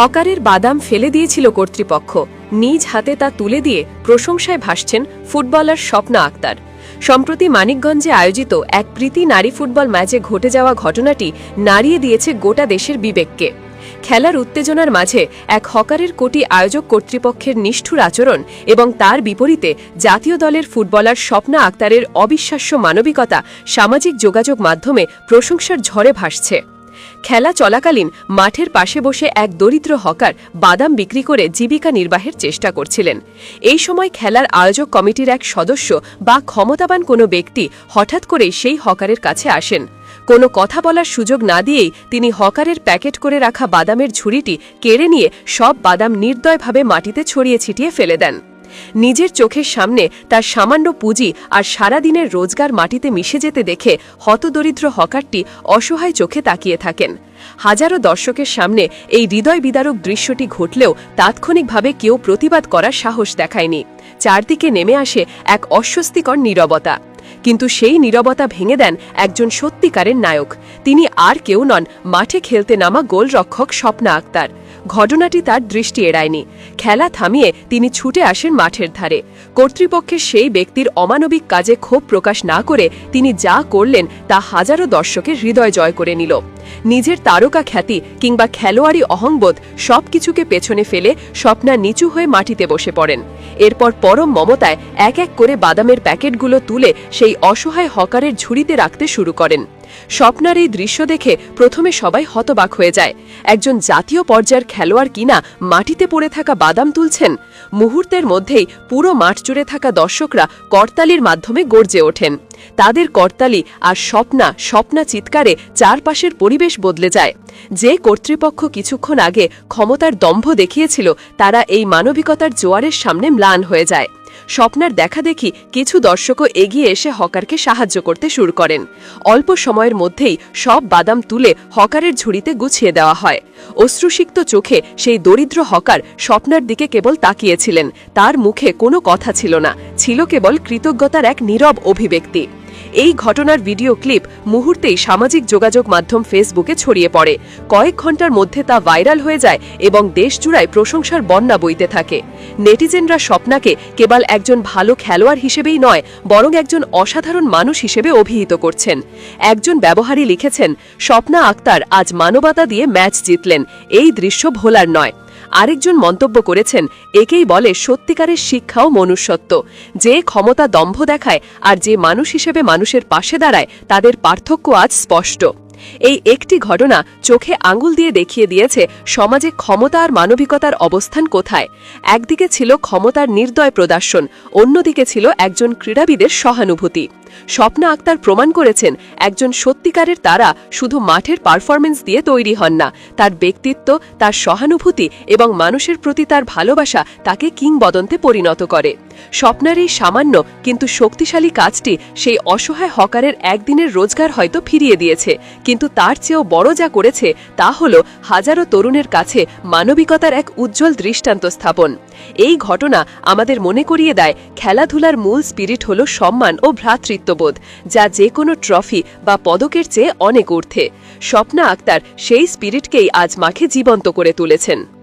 হকারের বাদাম ফেলে দিয়েছিল কর্তৃপক্ষ। নিজ হাতে তা তুলে দিয়ে প্রশংসায় ভাসছেন ফুটবলার স্বপ্না আক্তার। সম্প্রতি মানিকগঞ্জে আয়োজিত এক প্রীতি নারী ফুটবল ম্যাচে ঘটে যাওয়া ঘটনাটি নাড়িয়ে দিয়েছে গোটা দেশের বিবেককে। খেলার উত্তেজনার মাঝে এক হকারের কোটি আয়োজক কর্তৃপক্ষের নিষ্ঠুর আচরণ এবং তার বিপরীতে জাতীয় দলের ফুটবলার স্বপ্না আক্তারের অবিশ্বাস্য মানবিকতা সামাজিক যোগাযোগ মাধ্যমে প্রশংসার ঝড়ে ভাসছে। খেলা চলাকালীন মাঠের পাশে বসে এক দরিদ্র হকার বাদাম বিক্রি করে জীবিকা নির্বাহের চেষ্টা করছিলেন। এই সময় খেলার আয়োজক কমিটির এক সদস্য বা ক্ষমতাবান কোনো ব্যক্তি হঠাৎ করেই সেই হকারের কাছে আসেন। কোনো কথা বলার সুযোগ না দিয়েই তিনি হকারের প্যাকেট করে রাখা বাদামের ঝুড়িটি কেড়ে নিয়ে সব বাদাম নির্দয়ভাবে মাটিতে ছড়িয়ে ছিটিয়ে ফেলে দেন। নিজের চোখের সামনে তার সামান্য পুঁজি আর সারাদিনের রোজগার মাটিতে মিশে যেতে দেখে হতদরিদ্র হকারটি অসহায় চোখে তাকিয়ে থাকেন। হাজারো দর্শকের সামনে এই হৃদয় বিদারক দৃশ্যটি ঘটলেও তাৎক্ষণিকভাবে কেউ প্রতিবাদ করার সাহস দেখায়নি। চারদিকে নেমে আসে এক অস্বস্তিকর নীরবতা। কিন্তু সেই নীরবতা ভেঙে দেন একজন সত্যিকারের নায়ক। তিনি আর কেউ নন, মাঠে খেলতে নামা গোলরক্ষক স্বপ্না আক্তার। ঘটনাটি তার দৃষ্টি এড়ায়নি। খেলা থামিয়ে তিনি ছুটে আসেন মাঠের ধারে। কর্তৃপক্ষের সেই ব্যক্তির অমানবিক কাজে ক্ষোভ প্রকাশ না করে তিনি যা করলেন তা হাজারো দর্শকের হৃদয় জয় করে নিল। নিজের তারকা খ্যাতি কিংবা খেলোয়াড়ি অহংবোধ সবকিছুকে পেছনে ফেলে স্বপ্না নিচু হয়ে মাটিতে বসে পড়েন। এরপর পরম মমতায় এক এক করে বাদামের প্যাকেটগুলো তুলে সেই অসহায় হকারের ঝুড়িতে রাখতে শুরু করেন। স্বপ্নার এই দৃশ্য দেখে প্রথমে সবাই হতবাক হয়ে যায়। একজন জাতীয় পর্যায়ের খেলোয়াড় কিনা মাটিতে পড়ে থাকা বাদাম তুলছেন, মুহূর্তের মধ্যেই পুরো মাঠ জুড়ে থাকা দর্শকরা করতালির মাধ্যমে গর্জে ওঠেন। তাদের করতালি আর স্বপ্না স্বপ্না চিৎকারে চারপাশের পরিবেশ বদলে যায়। যে কর্তৃপক্ষ কিছুক্ষণ আগে ক্ষমতার দম্ভ দেখিয়েছিল, তারা এই মানবিকতার জোয়ারের সামনে ম্লান হয়ে যায়। স্বপ্নার দেখা দেখি কিছু দর্শকও এগিয়ে এসে হকারকে সাহায্য করতে শুরু করেন। অল্প সময়ের মধ্যেই সব বাদাম তুলে হকারের ঝুড়িতে গুছিয়ে দেওয়া হয়। অশ্রুসিক্ত চোখে সেই দরিদ্র হকার স্বপ্নার দিকে কেবল তাকিয়েছিলেন। তার মুখে কোনো কথা ছিল না, ছিল কেবল কৃতজ্ঞতার এক নীরব অভিব্যক্তি। এই ঘটনার ভিডিও ক্লিপ মুহূর্তেই সামাজিক যোগাযোগ মাধ্যম ফেসবুকে ছড়িয়ে পড়ে। কয়েক ঘণ্টার মধ্যে তা ভাইরাল হয়ে যায় এবং দেশ জুড়ায় প্রশংসার বন্যা বইতে থাকে। নেটিজেনরা স্বপ্নাকে কেবল একজন ভালো খেলোয়াড় হিসেবেই নয়, বরং একজন অসাধারণ মানুষ হিসেবে অভিহিত করছেন। একজন ব্যবহারী লিখেছেন, স্বপ্না আক্তার আজ মানবতা দিয়ে ম্যাচ জিতলেন, এই দৃশ্য ভোলার নয়। আরেকজন মন্তব্য করেছেন, একেই বলে সত্যিকারের শিক্ষা ও মনুষ্যত্ব। যে ক্ষমতা দম্ভ দেখায় আর যে মানুষ হিসেবে মানুষের পাশে দাঁড়ায়, তাদের পার্থক্য আজ স্পষ্ট। এই একটি ঘটনা চোখে আঙুল দিয়ে দেখিয়ে দিয়েছে সমাজে ক্ষমতা আর মানবিকতার অবস্থান কোথায়। একদিকে ছিল ক্ষমতার নির্দয় প্রদর্শন, অন্যদিকে ছিল একজন ক্রীড়াবিদের সহানুভূতি। স্বপ্না আক্তার প্রমাণ করেছেন, একজন সত্যিকারের তারা শুধু মাঠের পারফরমেন্স দিয়ে তৈরি হন না। তার ব্যক্তিত্ব, তার সহানুভূতি এবং মানুষের প্রতি তার ভালোবাসা তাকে কিংবদন্তে পরিণত করে। স্বপ্নার এই সামান্য কিন্তু শক্তিশালী কাজটি সেই অসহায় হকারের একদিনের রোজগার হয়তো ফিরিয়ে দিয়েছে। কিন্তু তার চেয়েও বড় যা করেছে তা হল হাজারো তরুণের কাছে মানবিকতার এক উজ্জ্বল দৃষ্টান্ত স্থাপন। এই ঘটনা আমাদের মনে করিয়ে দেয়, খেলাধুলার মূল স্পিরিট হল সম্মান ও ভ্রাতৃত্ববোধ যা যে কোনো ট্রফি বা পদকের চেয়ে অনেক ঊর্ধ্বে। স্বপ্না আক্তার সেই স্পিরিটকেই আজ মাখে জীবন্ত করে তুলেছেন।